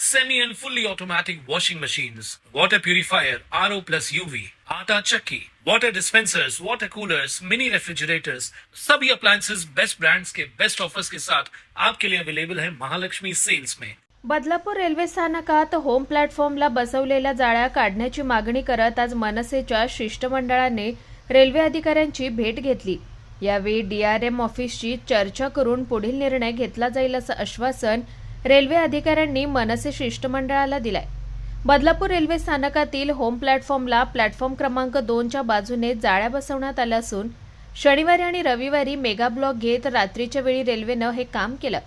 semi and fully automatic washing machines, water purifier, RO plus UV, आटा चक्की, water dispensers, water coolers, mini refrigerators, सभी appliances best brands के best offers के साथ आपके लिए अवेलेबल है महालक्ष्मी सेल्स में। बदलापूर रेल्वे स्थानकात होम प्लॅटफॉर्मला बसवलेल्या जाळ्या काढण्याची मागणी करत आज मनसेच्या शिष्टमंडळाने रेल्वे अधिकाऱ्यांची भेट घेतली. यावेळी डीआरएम ऑफिसची चर्चा करून पुढील निर्णय घेतला जाईल असं आश्वासन रेल्वे अधिकाऱ्यांनी मनसे शिष्टमंडळाला दिलाय. बदलापूर रेल्वे स्थानकातील होम प्लॅटफॉर्मला प्लॅटफॉर्म क्रमांक दोनच्या बाजूने जाळ्या बसवण्यात आल्या असून शनिवारी आणि रविवारी मेगा ब्लॉक घेत रात्रीच्या वेळी रेल्वेनं हे काम केलं.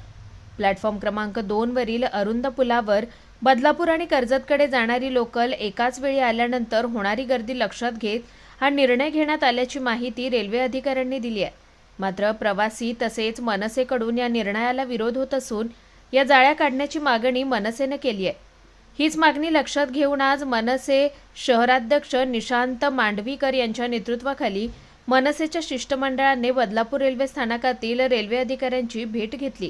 प्लॅटफॉर्म क्रमांक दोनवरील अरुंद पुलावर बदलापूर आणि कर्जतकडे जाणारी लोकल एकाच वेळी आल्यानंतर होणारी गर्दी लक्षात घेत हा निर्णय घेण्यात आल्याची माहिती रेल्वे अधिकाऱ्यांनी दिली आहे. मात्र प्रवासी तसेच मनसेकडून या निर्णयाला विरोध होत असून या जाळ्या काढण्याची मागणी मनसेनं केली आहे. हीच मागणी लक्षात घेऊन आज मनसे शहराध्यक्ष निशांत मांडवीकर यांच्या नेतृत्वाखाली मनसेच्या शिष्टमंडळाने बदलापूर रेल्वे स्थानकातील रेल्वे अधिकाऱ्यांची भेट घेतली.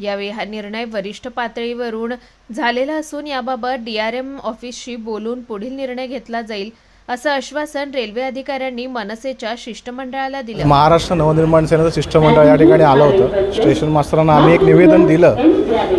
यावेळी हा निर्णय वरिष्ठ पातळीवरून झालेला असून याबाबत डीआरएम ऑफिसशी बोलून पुढील निर्णय घेतला जाईल असं आश्वासन रेल्वे अधिकाऱ्यांनी मनसेच्या शिष्टमंडळाला दिलं. महाराष्ट्र नवनिर्माण सेनेचं शिष्टमंडळ या ठिकाणी आलं होतं. स्टेशन मास्तरांना आम्ही एक निवेदन दिलं.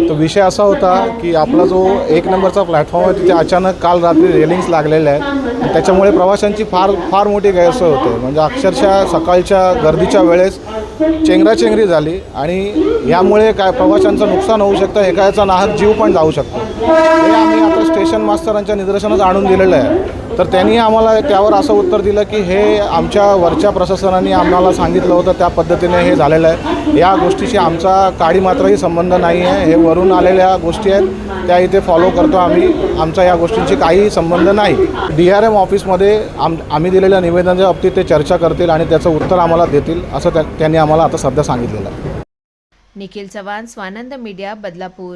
तो विषय असा होता की आपला जो एक नंबरचा प्लॅटफॉर्म आहे तिथे अचानक काल रात्री रेलिंग्स लागलेल्या आहेत. त्याच्यामुळे प्रवाशांची फार फार मोठी गैरसोय होते. म्हणजे अक्षरशः सकाळच्या गर्दीच्या वेळेस चेंगराचेंगरी झाली आणि यामुळे काय प्रवाशांचं नुकसान होऊ शकतं एखाद्याचा नाहक जीव पण जाऊ शकतो. हे आम्ही आता स्टेशन मास्तरांच्या निदर्शनास आणून दिलेलं आहे. तर त्यांनी आम्हाला त्यावर असं उत्तर दिलं की हे आमच्या वरच्या प्रशासनाने आम्हाला सांगितलं होतं त्या पद्धतीने हे झालेलं आहे. या गोष्टीशी आमचा काळी मात्रही संबंध नाही आहे. हे वरून आलेल्या गोष्टी आहेत त्या इथे फॉलो करतो आम्ही. आमचा या गोष्टींशी काही संबंध नाही. डी आर एम ऑफिसमध्ये आम आम्ही दिलेल्या निवेदनाच्या बाबतीत ते चर्चा करतील आणि त्याचं उत्तर आम्हाला देतील असं त्या त्यांनी आम्हाला आता सध्या सांगितलेलं आहे. निखिल चव्हाण स्वानंद मीडिया बदलापूर.